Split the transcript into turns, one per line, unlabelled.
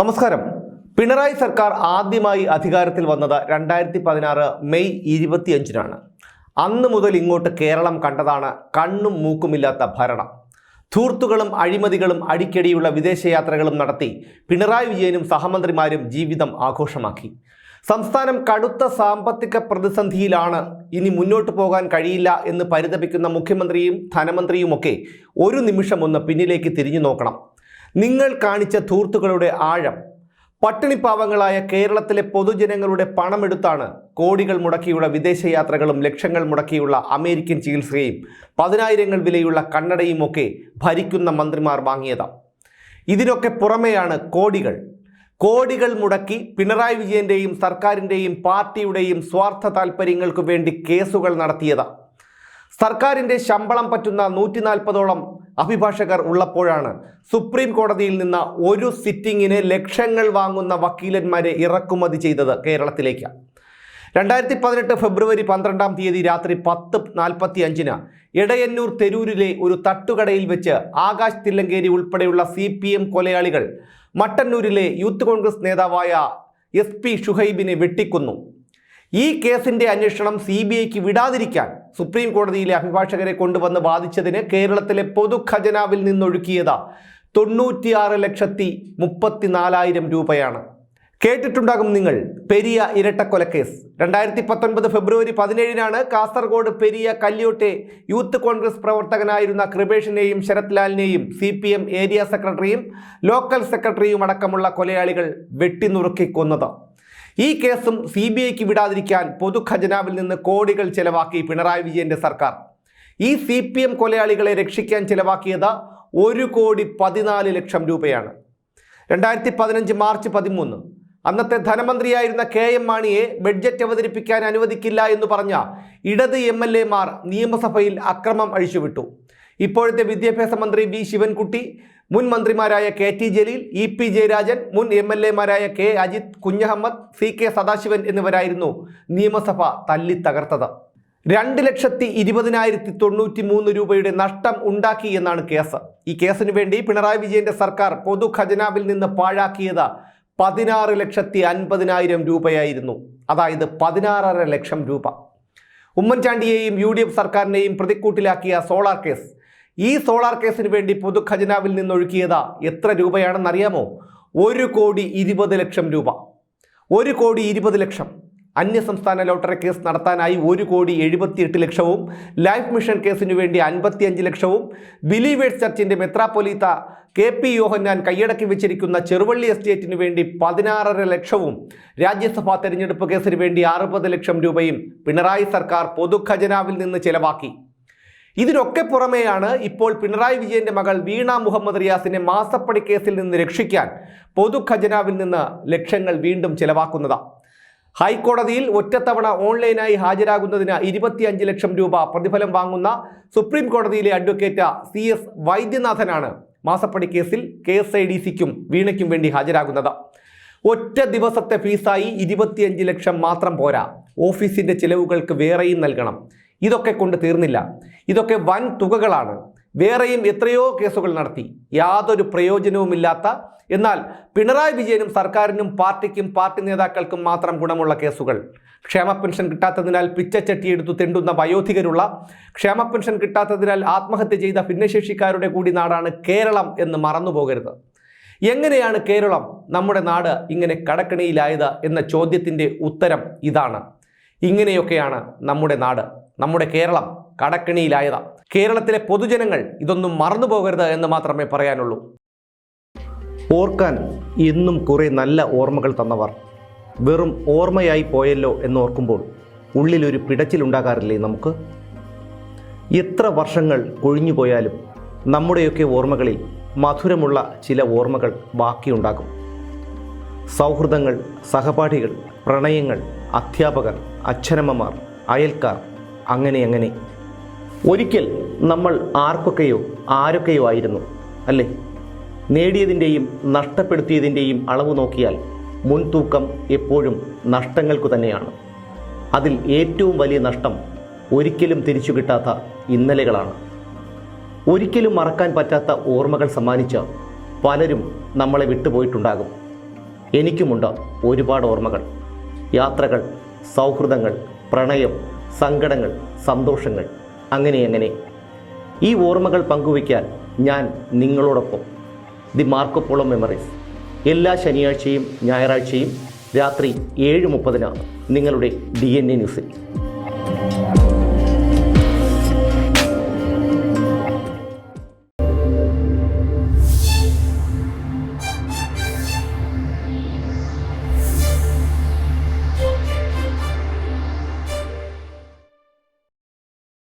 നമസ്കാരം. പിണറായി സർക്കാർ ആദ്യമായി അധികാരത്തിൽ വന്നത് രണ്ടായിരത്തി പതിനാറ് മെയ് ഇരുപത്തിയഞ്ചിനാണ്. അന്ന് മുതൽ ഇങ്ങോട്ട് കേരളം കണ്ടതാണ് കണ്ണും മൂക്കുമില്ലാത്ത ഭരണം. ധൂർത്തുകളും അഴിമതികളും അടിക്കടിയുള്ള വിദേശയാത്രകളും നടത്തി പിണറായി വിജയനും സഹമന്ത്രിമാരും ജീവിതം ആഘോഷമാക്കി. സംസ്ഥാനം കടുത്ത സാമ്പത്തിക പ്രതിസന്ധിയിലാണ് ഇനി മുന്നോട്ട് പോകാൻ കഴിയില്ല എന്ന് പരിതപിക്കുന്ന മുഖ്യമന്ത്രിയും ധനമന്ത്രിയുമൊക്കെ ഒരു നിമിഷം ഒന്ന് പിന്നിലേക്ക് തിരിഞ്ഞു നോക്കണം. നിങ്ങൾ കാണിച്ച ധൂർത്തുകളുടെ ആഴം പട്ടിണിപ്പാവങ്ങളായ കേരളത്തിലെ പൊതുജനങ്ങളുടെ പണമെടുത്താണ് കോടികൾ മുടക്കിയുള്ള വിദേശയാത്രകളും ലക്ഷങ്ങൾ മുടക്കിയുള്ള അമേരിക്കൻ ചികിത്സയും പതിനായിരങ്ങൾ വിലയുള്ള കണ്ണടയും ഒക്കെ ഭരിക്കുന്ന മന്ത്രിമാർ വാങ്ങിയത്. ഇതിനൊക്കെ പുറമെയാണ് കോടികൾ. കോടികൾ മുടക്കി പിണറായി വിജയന്റെയും സർക്കാരിന്റെയും പാർട്ടിയുടെയും സ്വാർത്ഥ താൽപ്പര്യങ്ങൾക്കു വേണ്ടി കേസുകൾ നടത്തിയത്. സർക്കാരിന്റെ ശമ്പളം പറ്റുന്ന നൂറ്റി നാൽപ്പതോളം അഭിഭാഷകർ ഉള്ളപ്പോഴാണ് സുപ്രീം കോടതിയിൽ നിന്ന് ഒരു സിറ്റിങ്ങിന് ലക്ഷങ്ങൾ വാങ്ങുന്ന വക്കീലന്മാരെ ഇറക്കുമതി ചെയ്തത് കേരളത്തിലേക്ക്. രണ്ടായിരത്തി പതിനെട്ട് ഫെബ്രുവരി പന്ത്രണ്ടാം തീയതി രാത്രി പത്ത് നാൽപ്പത്തി അഞ്ചിന് ഇടയന്നൂർ തെരൂരിലെ ഒരു തട്ടുകടയിൽ വെച്ച് ആകാശ് തില്ലങ്കേരി ഉൾപ്പെടെയുള്ള സി പി എം കൊലയാളികൾ മട്ടന്നൂരിലെ യൂത്ത് കോൺഗ്രസ് നേതാവായ എസ് പി ഷുഹൈബിനെ വെട്ടിക്കൊന്നു. ഈ കേസിന്റെ അന്വേഷണം സി ബി ഐക്ക് വിടാതിരിക്കാൻ സുപ്രീം കോടതിയിലെ അഭിഭാഷകരെ കൊണ്ടുവന്ന് വാദിച്ചതിന് കേരളത്തിലെ പൊതുഖജനാവിൽ നിന്നൊഴുക്കിയത് തൊണ്ണൂറ്റിയാറ് ലക്ഷത്തി മുപ്പത്തിനാലായിരം രൂപയാണ്. കേട്ടിട്ടുണ്ടാകും നിങ്ങൾ പെരിയ ഇരട്ടക്കൊലക്കേസ് രണ്ടായിരത്തി പത്തൊൻപത് ഫെബ്രുവരി പതിനേഴിനാണ് കാസർഗോഡ് പെരിയ കല്യോട്ടെ യൂത്ത് കോൺഗ്രസ് പ്രവർത്തകനായിരുന്ന കൃപേഷിനെയും ശരത് ലാലിനെയും സി പി എം ഏരിയ സെക്രട്ടറിയും ലോക്കൽ സെക്രട്ടറിയും അടക്കമുള്ള കൊലയാളികൾ വെട്ടിനുറുക്കി കൊന്നത്. ഈ കേസും സി ബി ഐക്ക് വിടാതിരിക്കാൻ പൊതുഖജനാവിൽ നിന്ന് കോടികൾ ചെലവാക്കി പിണറായി വിജയന്റെ സർക്കാർ. ഈ സി പി എം കൊലയാളികളെ രക്ഷിക്കാൻ ചെലവാക്കിയത് ഒരു കോടി പതിനാല് ലക്ഷം രൂപയാണ്. രണ്ടായിരത്തി പതിനഞ്ച് മാർച്ച് പതിമൂന്ന്. അന്നത്തെ ധനമന്ത്രിയായിരുന്ന കെ എം മാണിയെ ബഡ്ജറ്റ് അവതരിപ്പിക്കാൻ അനുവദിക്കില്ല എന്ന് പറഞ്ഞ ഇടത് എം എൽ എമാർ നിയമസഭയിൽ അക്രമം അഴിച്ചുവിട്ടു. ഇപ്പോഴത്തെ വിദ്യാഭ്യാസ മന്ത്രി വി ശിവൻകുട്ടി മുൻ മന്ത്രിമാരായ K T Jaleel E P Jayarajan മുൻ M L എമാരായ K Ajith Kunhahammed C K Sadasivan എന്നിവരായിരുന്നു നിയമസഭ തല്ലി തകർത്തത് രണ്ട് ലക്ഷത്തി ഇരുപതിനായിരത്തി തൊണ്ണൂറ്റി മൂന്ന് രൂപയുടെ നഷ്ടം ഉണ്ടാക്കി എന്നാണ് കേസ്. ഈ കേസിനു വേണ്ടി പിണറായി വിജയന്റെ സർക്കാർ പൊതു ഖജനാവിൽ നിന്ന് പാഴാക്കിയത് പതിനാറ് ലക്ഷത്തി അൻപതിനായിരം രൂപയായിരുന്നു. അതായത് പതിനാറര ലക്ഷം രൂപ. ഉമ്മൻചാണ്ടിയെയും യു ഡി എഫ് സർക്കാരിനെയും പ്രതിക്കൂട്ടിലാക്കിയ സോളാർ കേസ്. ഈ സോളാർ കേസിന് വേണ്ടി പൊതു ഖജനാവിൽ നിന്നൊഴുക്കിയത് എത്ര രൂപയാണെന്നറിയാമോ? ഒരു കോടി ഇരുപത് ലക്ഷം രൂപ. ഒരു കോടി ഇരുപത് ലക്ഷം. അന്യസംസ്ഥാന ലോട്ടറി കേസ് നടത്താനായി ഒരു കോടി എഴുപത്തിയെട്ട് ലക്ഷവും ലൈഫ് മിഷൻ കേസിനു വേണ്ടി അൻപത്തിയഞ്ച് ലക്ഷവും ബിലീവേഴ്സ് ചർച്ചിന്റെ മെത്രാപ്പൊലീത്ത കെ പി യോഹന്നാൻ കൈയടക്കി വെച്ചിരിക്കുന്ന ചെറുവള്ളി എസ്റ്റേറ്റിനു വേണ്ടി പതിനാറര ലക്ഷവും രാജ്യസഭാ തെരഞ്ഞെടുപ്പ് കേസിന് വേണ്ടി അറുപത് ലക്ഷം രൂപയും പിണറായി സർക്കാർ പൊതുഖജനാവിൽ നിന്ന് ചെലവാക്കി. ഇതിനൊക്കെ പുറമെയാണ് ഇപ്പോൾ പിണറായി വിജയന്റെ മകൾ വീണ മുഹമ്മദ് റിയാസിനെ മാസപ്പടി കേസിൽ നിന്ന് രക്ഷിക്കാൻ പൊതുഖജനാവിൽ നിന്ന് ലക്ഷങ്ങൾ വീണ്ടും ചെലവാക്കുന്നത്. ഹൈക്കോടതിയിൽ ഒറ്റത്തവണ ഓൺലൈനായി ഹാജരാകുന്നതിന് ഇരുപത്തിയഞ്ച് ലക്ഷം രൂപ പ്രതിഫലം വാങ്ങുന്ന സുപ്രീം കോടതിയിലെ അഡ്വക്കേറ്റ് സി എസ് വൈദ്യനാഥനാണ് മാസപ്പടി കേസിൽ കെ എസ് ഐ ഡി സിക്കും വീണയ്ക്കും വേണ്ടി ഹാജരാകുന്നത്. ഒറ്റ ദിവസത്തെ ഫീസായി ഇരുപത്തിയഞ്ച് ലക്ഷം മാത്രം പോരാ. ഓഫീസിന്റെ ചിലവുകൾക്ക് വേറെയും നൽകണം. ഇതൊക്കെ കൊണ്ട് തീർന്നില്ല. ഇതൊക്കെ വൻ തുകകളാണ്. വേറെയും എത്രയോ കേസുകൾ നടത്തി. യാതൊരു പ്രയോജനവുമില്ലാത്ത എന്നാൽ പിണറായി വിജയനും സർക്കാരിനും പാർട്ടിക്കും പാർട്ടി നേതാക്കൾക്കും മാത്രം ഗുണമുള്ള കേസുകൾ. ക്ഷേമ പെൻഷൻ കിട്ടാത്തതിനാൽ പിച്ചച്ചട്ടിയെടുത്തു തെണ്ടുന്ന വയോധികരുള്ള ക്ഷേമ പെൻഷൻ കിട്ടാത്തതിനാൽ ആത്മഹത്യ ചെയ്ത ഭിന്നശേഷിക്കാരുടെ കൂടി നാടാണ് കേരളം എന്ന് മറന്നുപോകരുത്. എങ്ങനെയാണ് കേരളം നമ്മുടെ നാട് ഇങ്ങനെ കടക്കണിയിലായത് എന്ന ചോദ്യത്തിന്റെ ഉത്തരം ഇതാണ്. ഇങ്ങനെയൊക്കെയാണ് നമ്മുടെ നാട്. നമ്മുടെ കേരളം കടക്കിണിയിലായതാണ് കേരളത്തിലെ പൊതുജനങ്ങൾ ഇതൊന്നും മറന്നു പോകരുത് എന്ന് മാത്രമേ പറയാനുള്ളൂ. ഓർക്കാൻ എന്നും കുറേ നല്ല ഓർമ്മകൾ തന്നവർ. വെറും ഓർമ്മയായി പോയല്ലോ എന്നോർക്കുമ്പോൾ ഉള്ളിലൊരു പിടച്ചിലുണ്ടാകാറില്ലേ നമുക്ക്? എത്ര വർഷങ്ങൾ കൊഴിഞ്ഞുപോയാലും നമ്മുടെയൊക്കെ ഓർമ്മകളിൽ മധുരമുള്ള ചില ഓർമ്മകൾ ബാക്കിയുണ്ടാകും. സൗഹൃദങ്ങൾ സഹപാഠികൾ പ്രണയങ്ങൾ അധ്യാപകർ അച്ഛനമ്മമാർ അയൽക്കാർ അങ്ങനെ അങ്ങനെ. ഒരിക്കൽ നമ്മൾ ആർക്കൊക്കെയോ ആരൊക്കെയോ ആയിരുന്നു അല്ലേ? നേടിയതിന്റെയും നഷ്ടപ്പെടുത്തിയതിന്റെയും അളവ് നോക്കിയാൽ മുൻതൂക്കം എപ്പോഴും നഷ്ടങ്ങൾക്കു തന്നെയാണ്. അതിൽ ഏറ്റവും വലിയ നഷ്ടം ഒരിക്കലും തിരിച്ചു കിട്ടാത്ത ഇന്നലകളാണ്. ഒരിക്കലും മറക്കാൻ പറ്റാത്ത ഓർമ്മകൾ സമ്മാനിച്ച പലരും നമ്മളെ വിട്ടുപോയിട്ടുണ്ടാകും. എനിക്കുമുണ്ട് ഒരുപാട് ഓർമ്മകൾ. യാത്രകൾ സൗഹൃദങ്ങൾ പ്രണയം സങ്കടങ്ങൾ സന്തോഷങ്ങൾ അങ്ങനെ അങ്ങനെ. ഈ ഓർമ്മകൾ പങ്കുവയ്ക്കാൻ ഞാൻ നിങ്ങളോടൊപ്പം. The Marco Polo memories. എല്ലാ ശനിയാഴ്ചയും ഞായറാഴ്ചയും രാത്രി ഏഴ് മുപ്പതിനാണ് നിങ്ങളുടെ ഡി എൻ എ ന്യൂസിൽ.